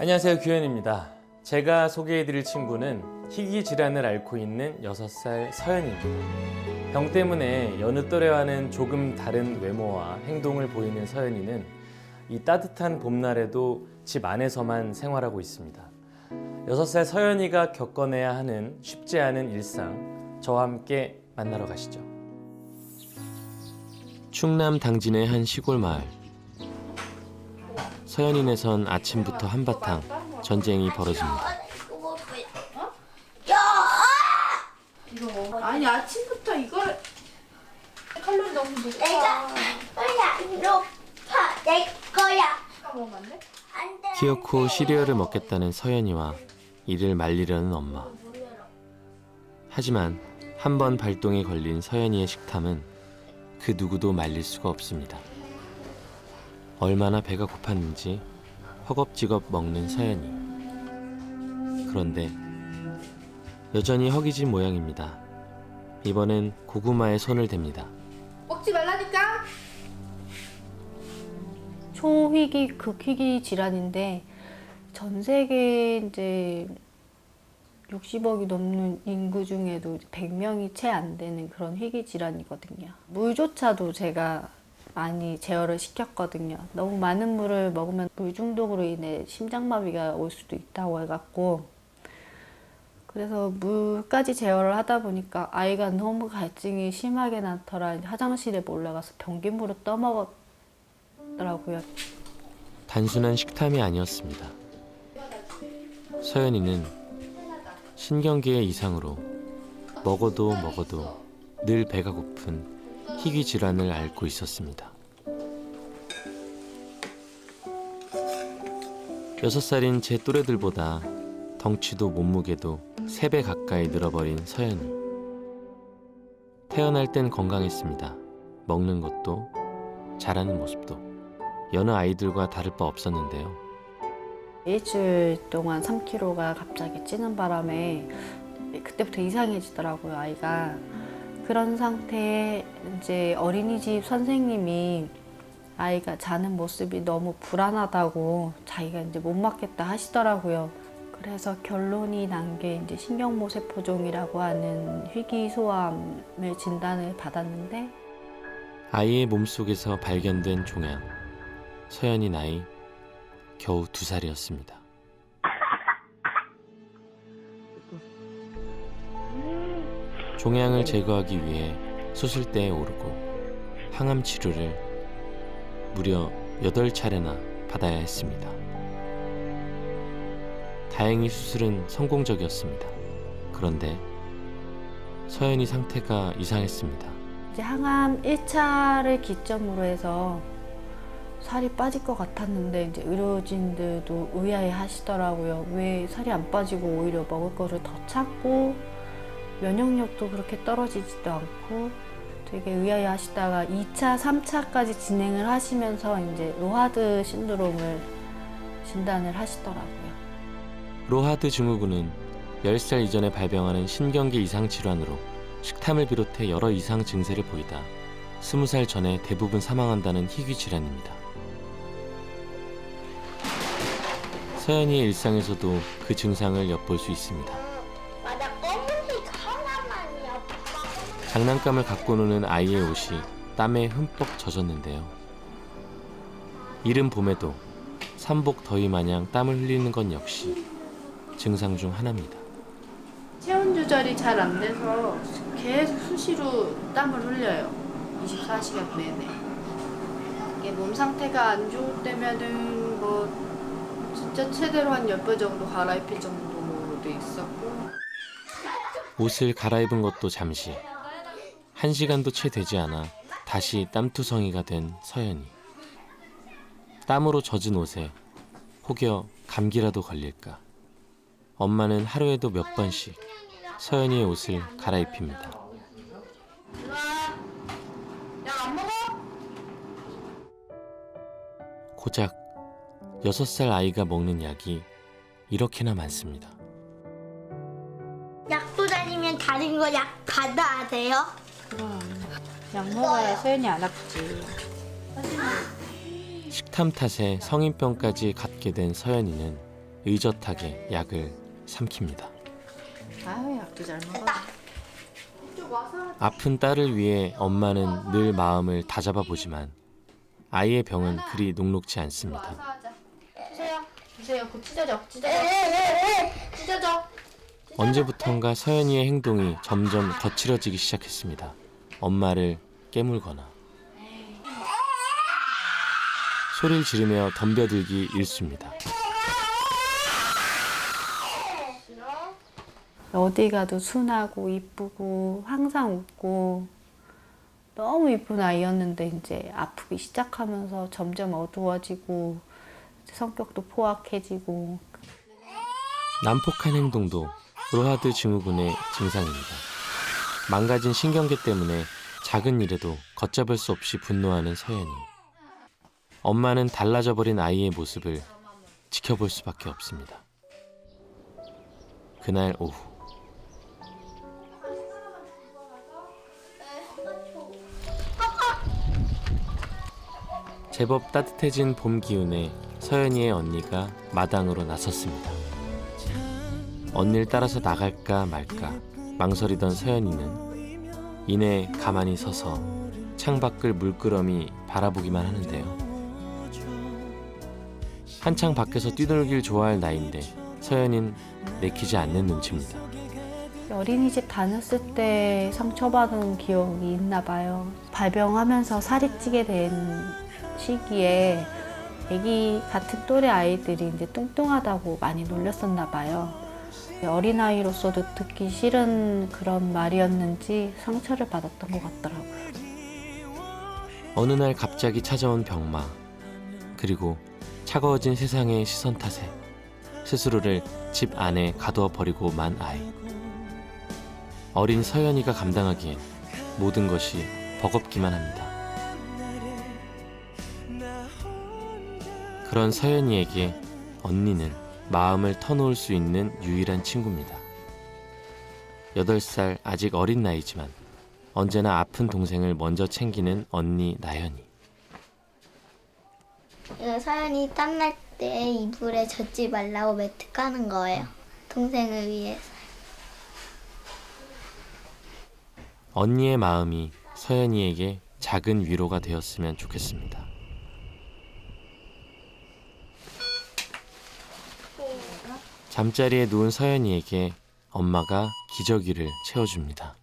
안녕하세요 규현입니다. 제가 소개해드릴 친구는 희귀 질환을 앓고 있는 6살 서연입니다. 병 때문에 여느 또래와는 조금 다른 외모와 행동을 보이는 서연이는 이 따뜻한 봄날에도 집 안에서만 생활하고 있습니다. 6살 서연이가 겪어내야 하는 쉽지 않은 일상 저와 함께 만나러 가시죠. 충남 당진의 한 시골 마을. 서연이네선 아침부터 한바탕 전쟁이 벌어집니다. 아니 아침부터 이거를 칼로리 너무 높아. 내가 거야 높아 내 거야 안 돼? 안돼 키워코 시리얼을 먹겠다는 서연이와 이를 말리려는 엄마. 하지만 한 번 발동이 걸린 서연이의 식탐은 그 누구도 말릴 수가 없습니다. 얼마나 배가 고팠는지 허겁지겁 먹는 서연이. 그런데 여전히 허기진 모양입니다. 이번엔 고구마에 손을 댑니다. 먹지 말라니까. 초희귀 극희귀 질환인데 전 세계 이제 60억이 넘는 인구 중에도 100명이 채 안 되는 그런 희귀 질환이거든요. 물조차도 제가 많이 제어를 시켰거든요. 너무 많은 물을 먹으면 물 중독으로 인해 심장마비가 올 수도 있다고 해갖고 그래서 물까지 제어를 하다 보니까 아이가 너무 갈증이 심하게 나더라 화장실에 몰래 가서 변기물을 떠먹었 더라고요. 단순한 식탐이 아니었습니다. 서연이는 신경계의 이상으로 먹어도 먹어도 늘 배가 고픈 희귀 질환을 앓고 있었습니다. 여섯 살인 제 또래들보다 덩치도 몸무게도 세 배 가까이 늘어버린 서연이. 태어날 땐 건강했습니다. 먹는 것도 자라는 모습도 여느 아이들과 다를 바 없었는데요. 일주일 동안 3kg가 갑자기 찌는 바람에 그때부터 이상해지더라고요, 아이가. 그런 상태에 이제 어린이집 선생님이 아이가 자는 모습이 너무 불안하다고 자기가 이제 못 맞겠다 하시더라고요. 그래서 결론이 난 게 이제 신경모세포종이라고 하는 희귀소암을 진단을 받았는데 아이의 몸속에서 발견된 종양. 서연이 나이 겨우 두 살이었습니다. 종양을 제거하기 위해 수술대에 오르고 항암 치료를 무려 8차례나 받아야 했습니다. 다행히 수술은 성공적이었습니다. 그런데 서연이 상태가 이상했습니다. 이제 항암 1차를 기점으로 해서 살이 빠질 것 같았는데 이제 의료진들도 의아해 하시더라고요. 왜 살이 안 빠지고 오히려 먹을 거를 더 찾고 면역력도 그렇게 떨어지지도 않고 되게 의아해 하시다가 2차, 3차까지 진행을 하시면서 이제 로하드 신드롬을 진단을 하시더라고요. 로하드 증후군은 10살 이전에 발병하는 신경계 이상 질환으로 식탐을 비롯해 여러 이상 증세를 보이다 20살 전에 대부분 사망한다는 희귀 질환입니다. 서연이의 일상에서도 그 증상을 엿볼 수 있습니다. 장난감을 갖고 노는 아이의 옷이 땀에 흠뻑 젖었는데요. 이른 봄에도 삼복 더위 마냥 땀을 흘리는 건 역시 증상 중 하나입니다. 체온 조절이 잘 안 돼서 계속 수시로 땀을 흘려요. 24시간 내내. 이게 몸 상태가 안 좋을 때면은 뭐 진짜 최대로 한 10배 정도 갈아입힐 정도도 있었고 옷을 갈아입은 것도 잠시. 한 시간도 채 되지 않아 다시 땀투성이가 된 서연이. 땀으로 젖은 옷에 혹여 감기라도 걸릴까. 엄마는 하루에도 몇 번씩 서연이의 옷을 갈아입힙니다. 고작 6살 아이가 먹는 약이 이렇게나 많습니다. 약도 다니면 다른 거 약 받아야 돼요? 그럼 약 먹어야 소연이 안 아프지. 식탐 탓에 성인병까지 갖게 된 서연이는 의젓하게 약을 삼킵니다. 아유 약도 잘 먹어. 아픈 딸을 위해 엄마는 늘 마음을 다잡아 보지만 아이의 병은 그리 녹록지 않습니다. 와서 하자. 주세요. 주세요. 그 찢어져. 찢어져. 찢어져. 언제부턴가 서연이의 행동이 점점 거칠어지기 시작했습니다. 엄마를 깨물거나 소리를 지르며 덤벼들기 일쑤입니다. 어디 가도 순하고 이쁘고 항상 웃고 너무 이쁜 아이였는데 이제 아프기 시작하면서 점점 어두워지고 성격도 포악해지고 난폭한 행동도 로하드 증후군의 증상입니다. 망가진 신경계 때문에 작은 일에도 걷잡을 수 없이 분노하는 서연이. 엄마는 달라져 버린 아이의 모습을 지켜볼 수밖에 없습니다. 그날 오후 제법 따뜻해진 봄 기운에 서연이의 언니가 마당으로 나섰습니다. 언니를 따라서 나갈까 말까 망설이던 서연이는 이내 가만히 서서 창밖을 물끄러미 바라보기만 하는데요. 한창 밖에서 뛰놀길 좋아할 나이인데 서연인 내키지 않는 눈치입니다. 어린이집 다녔을 때 상처받은 기억이 있나 봐요. 발병하면서 살이 찌게 된 시기에 아기 같은 또래 아이들이 이제 뚱뚱하다고 많이 놀렸었나 봐요. 어린아이로서도 듣기 싫은 그런 말이었는지 상처를 받았던 것 같더라고요. 어느 날 갑자기 찾아온 병마 그리고 차가워진 세상의 시선 탓에 스스로를 집 안에 가두어 버리고 만 아이 어린 서연이가 감당하기엔 모든 것이 버겁기만 합니다. 그런 서연이에게 언니는 마음을 터놓을 수 있는 유일한 친구입니다. 8살 아직 어린 나이지만 언제나 아픈 동생을 먼저 챙기는 언니 나연이. 서연이 땀날 때 이불에 젖지 말라고 매트 까는 거예요. 동생을 위해서. 언니의 마음이 서연이에게 작은 위로가 되었으면 좋겠습니다. 잠자리에 누운 서연이에게 엄마가 기저귀를 채워줍니다.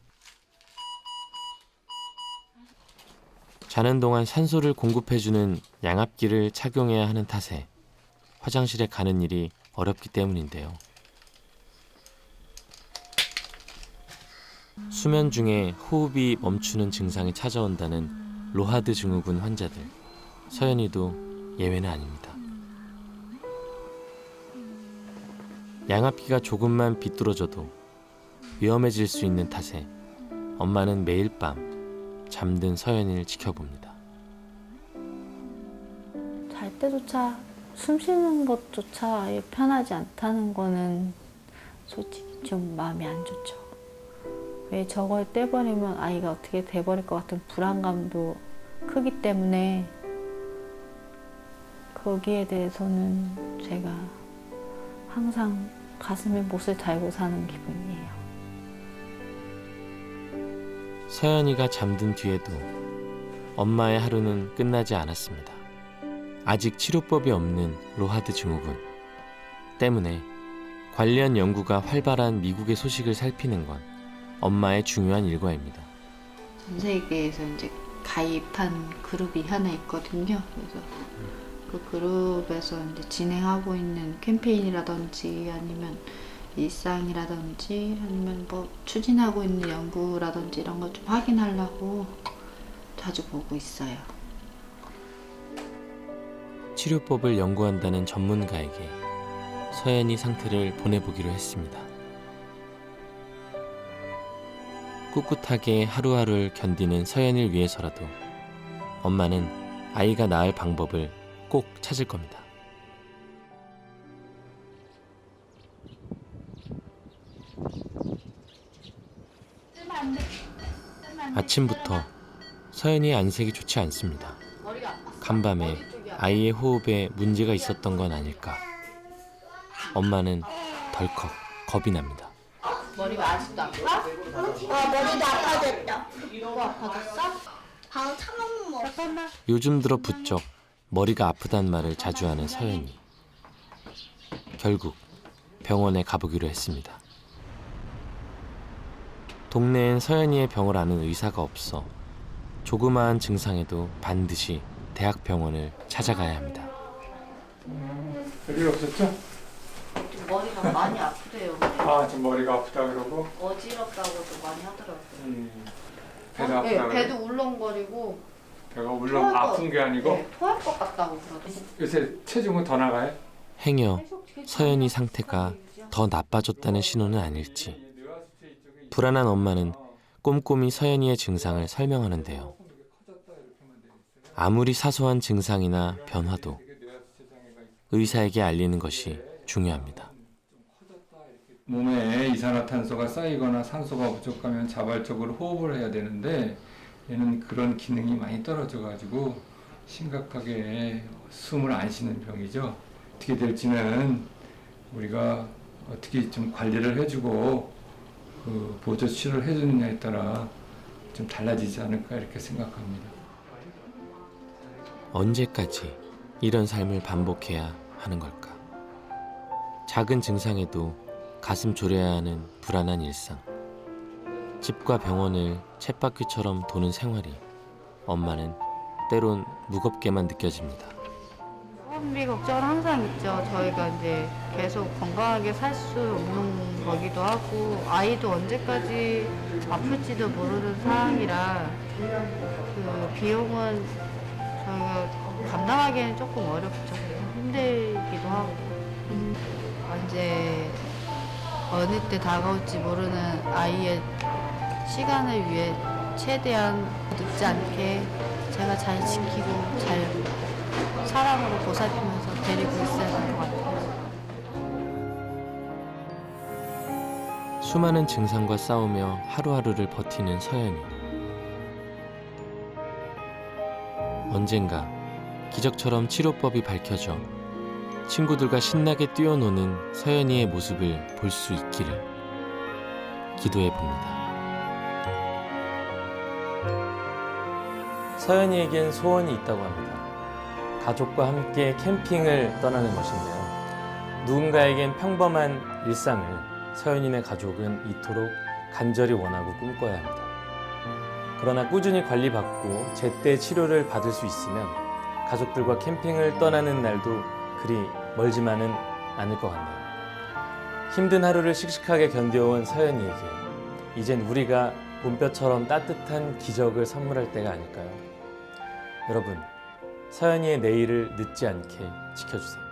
자는 동안 산소를 공급해주는 양압기를 착용해야 하는 탓에 화장실에 가는 일이 어렵기 때문인데요. 수면 중에 호흡이 멈추는 증상이 찾아온다는 로하드 증후군 환자들. 서연이도 예외는 아닙니다. 양압기가 조금만 비뚤어져도 위험해질 수 있는 탓에 엄마는 매일 밤 잠든 서연이를 지켜봅니다. 잘 때조차 숨 쉬는 것조차 아예 편하지 않다는 거는 솔직히 좀 마음이 안 좋죠. 왜 저걸 떼버리면 아이가 어떻게 돼버릴 것 같은 불안감도 크기 때문에 거기에 대해서는 제가 항상 가슴에 못을 달고 사는 기분이에요. 서연이가 잠든 뒤에도 엄마의 하루는 끝나지 않았습니다. 아직 치료법이 없는 로하드 증후군 때문에 관련 연구가 활발한 미국의 소식을 살피는 건 엄마의 중요한 일과입니다. 전 세계에서 이제 가입한 그룹이 하나 있거든요. 그래서 그 그룹에서 이제 진행하고 있는 캠페인이라든지 아니면 일상이라든지 아니면 뭐 추진하고 있는 연구라든지 이런 거좀 확인하려고 자주 보고 있어요. 치료법을 연구한다는 전문가에게 서연이 상태를 보내보기로 했습니다. 꿋꿋하게 하루하루를 견디는 서연을 위해서라도 엄마는 아이가 나을 방법을 꼭 찾을 겁니다. 아침부터 서연이의 안색이 좋지 않습니다. 간밤에 아이의 호흡에 문제가 있었던 건 아닐까. 엄마는 덜컥 겁이 납니다. 머리가 아직도 아파? 어, 머리도 아파졌다. 또 아파졌어? 방금 차가운 거. 요즘 들어 부쩍 머리가 아프단 말을 자주 하는 서연이. 결국 병원에 가보기로 했습니다. 동네엔 서연이의 병을 아는 의사가 없어 조그마한 증상에도 반드시 대학병원을 찾아가야 합니다. 별일 없었죠? 좀 머리가 많이 아프대요. 아, 지금 머리가 아프다 그러고 어지럽다고도 많이 하더라고요. 음, 배도 네, 아프다 그러고 배도 울렁거리고 배가 물론 아픈 게 아니고 네, 토할 것 같다고 그러더라고요. 요새 체중은 더 나가요? 행여 서연이 상태가 더 나빠졌다는 신호는 아닐지 불안한 엄마는 꼼꼼히 서연이의 증상을 설명하는데요. 아무리 사소한 증상이나 변화도 의사에게 알리는 것이 중요합니다. 몸에 이산화탄소가 쌓이거나 산소가 부족하면 자발적으로 호흡을 해야 되는데 얘는 그런 기능이 많이 떨어져 가지고 심각하게 숨을 안 쉬는 병이죠. 어떻게 될지는 우리가 어떻게 좀 관리를 해주고 그 보조 치료를 해주느냐에 따라 좀 달라지지 않을까 이렇게 생각합니다. 언제까지 이런 삶을 반복해야 하는 걸까? 작은 증상에도 가슴 졸여야 하는 불안한 일상. 집과 병원을 쳇바퀴처럼 도는 생활이 엄마는 때론 무겁게만 느껴집니다. 소비 걱정은 항상 있죠. 저희가 이제 계속 건강하게 살 수 없는 거기도 하고 아이도 언제까지 아플지도 모르는 상황이라 그 비용은 저희가 감당하기에는 조금 어렵죠. 힘들기도 하고 언제 어느 때 다가올지 모르는 아이의 시간을 위해 최대한 늦지 않게 제가 잘 지키고 잘 사랑으로 보살피면서 데리고 있어야 될것 같아요. 수많은 증상과 싸우며 하루하루를 버티는 서연이. 언젠가 기적처럼 치료법이 밝혀져 친구들과 신나게 뛰어노는 서연이의 모습을 볼 수 있기를 기도해 봅니다. 서연이에겐 소원이 있다고 합니다. 가족과 함께 캠핑을 떠나는 것인데요. 누군가에겐 평범한 일상을 서연이네 가족은 이토록 간절히 원하고 꿈꿔야 합니다. 그러나 꾸준히 관리받고 제때 치료를 받을 수 있으면 가족들과 캠핑을 떠나는 날도 그리 멀지만은 않을 것 같네요. 힘든 하루를 씩씩하게 견뎌온 서연이에게 이젠 우리가 봄볕처럼 따뜻한 기적을 선물할 때가 아닐까요? 여러분, 서연이의 내일을 늦지 않게 지켜주세요.